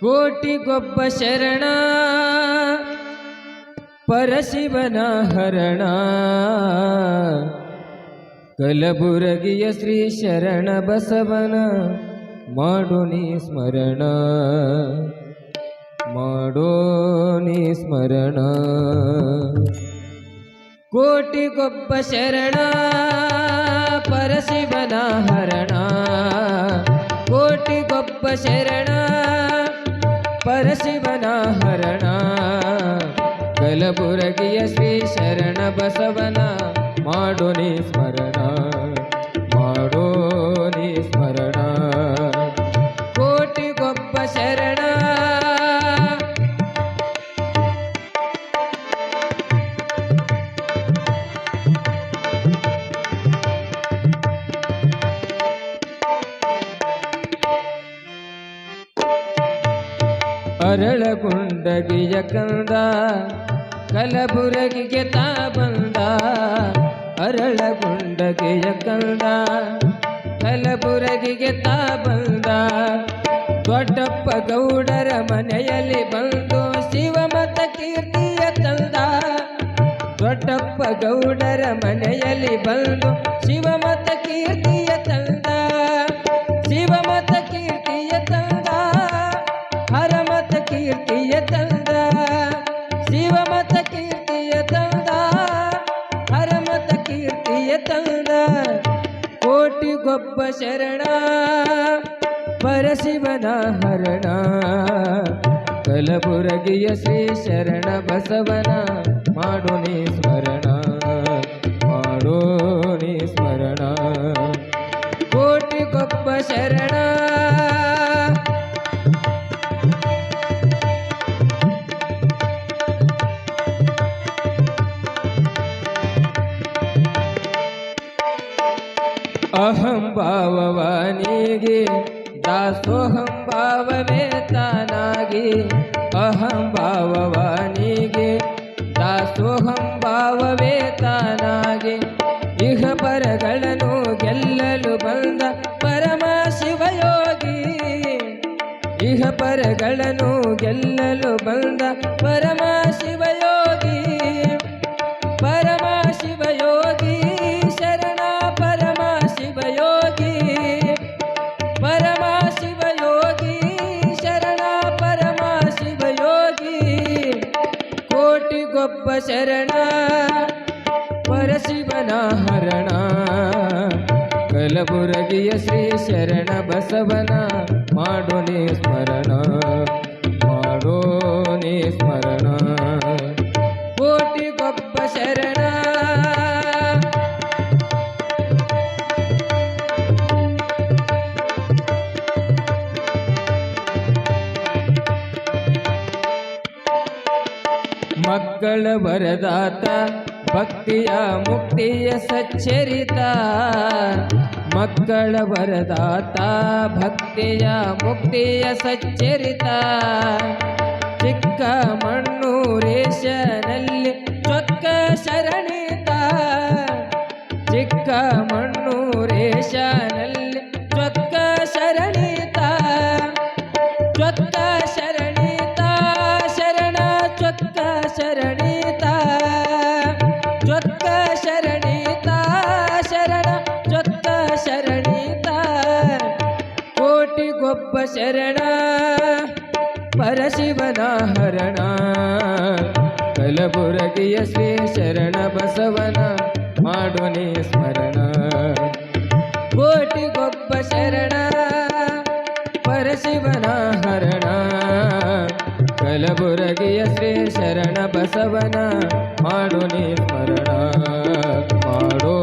ಕೋಟಿಗೊಬ್ಬ ಶರಣ, ಪರಶಿವನ ಹರಣ. ಕಲಬುರಗಿಯ ಶ್ರೀ ಶರಣ ಬಸವನ, ಮಾಡೋ ನೀ ಸ್ಮರಣ. ಮಾಡೋ ನೀ ಸ್ಮರಣ. ಕೋಟಿಗೊಬ್ಬ ಶರಣ, ಪರಶಿವನ ಹರಣ. ಕೋಟಿಗೊಬ್ಬ ಶರಣ ಕಲಬುರಗಿಯ ಶ್ರೀ ಶರಣ ಬಸವನ ಮಾಡೋ ನೀ ಸ್ಮರಣ ಮಾಡೋ ನೀ ಸ್ಮರಣ ಕೋಟಿಗೊಬ್ಬ ಶರಣ ಅರಳಗುಂಡಗಿಯ ಕಂದ ಕಲಬುರಗಿಗೆ ತಾ ಬಂದ ಅರಳಗುಂಡಗಿಯ ಕಂದ ಕಲಬುರಗಿಗೆ ತಾ ಬಂದ, ದೊಡ್ಡಪ್ಪ ಗೌಡರ ಮನೆಯಲ್ಲಿ ಬಂದು ಶಿವಮತ ಕೀರ್ತಿಯ ತಂದ. ದೊಡ್ಡಪ್ಪ ಗೌಡರ ಮನೆಯಲ್ಲಿ ಬಂದು ಶಿವಮತ ಕೀರ್ತಿಯ ಶಿವಮತ ಕೀರ್ತಿಯ ತಂದ ಹರಮತ ಕೀರ್ತಿಯ ತಂದ ಕೋಟಿಗೊಬ್ಬ ಶರಣ, ಪರಶಿವನ ಹರಣ. ಕಲಬುರಗಿಯ ಶ್ರೀ ಶರಣ ಬಸವನ ಮಾಡು ನೀ ಸ್ಮರಣ. ಅಹಂ ಭಾವವಾನಿಗೆ ದಾಸೋಹಂ ಭಾವವೇ ತಾನಾಗಿ ಅಹಂ ಭಾವವಾನಿಗೆ ದಾಸೋಹಂ ಭಾವವೇ ತಾನಾಗಿ ಇಹ ಪರಗಳನ್ನು ಗೆಲ್ಲಲು ಬಂದ ಪರಮ ಶಿವಯೋಗಿ ಇಹ ಪರಗಳನ್ನು ಗೆಲ್ಲಲು ಬಂದ ಪರಮ ಕೋಟಿಗೊಬ್ಬ ಶರಣ ಪರಶಿವನ ಹರಣ ಕಲಬುರಗಿಯ ಶ್ರೀ ಶರಣ ಬಸವನ ಮಾಡೋ ನೀ ಸ್ಮರಣ ಮಾಡೋ ನೀ ಸ್ಮರಣ ಕೋಟಿಗೊಬ್ಬ ಶರಣ ಮಕ್ಕಳ ವರದಾತ, ಭಕ್ತಿಯ ಮುಕ್ತಿಯ ಸಚ್ಚರಿತ. ಮಕ್ಕಳ ವರದಾತ, ಭಕ್ತಿಯ ಮುಕ್ತಿಯ ಸಚ್ಚರಿತ. ಚಿಕ್ಕ ಮಣ್ಣೂರೇಶನಲ್ಲಿ ಚೊಕ್ಕ ಶರಣಿತ. ಚಿಕ್ಕ ಮಣ್ಣೂರೇಶನಲ್ಲಿ ಕೋಟಿಗೊಬ್ಬ ಶರಣ ಪರಶಿವನ ಹರಣ ಕಲಬುರಗಿಯ ಶ್ರೀ ಶರಣ ಬಸವನ ಮಾಡೋ ನೀ ಸ್ಮರಣ ಕೋಟಿಗೊಬ್ಬ ಶರಣ ಪರಶಿವನ ಹರಣ ಕಲಬುರಗಿಯ ಶ್ರೀ ಶರಣ ಬಸವನ ಮಾಡೋ ನೀ ಸ್ಮರಣ ಮಾಡೋ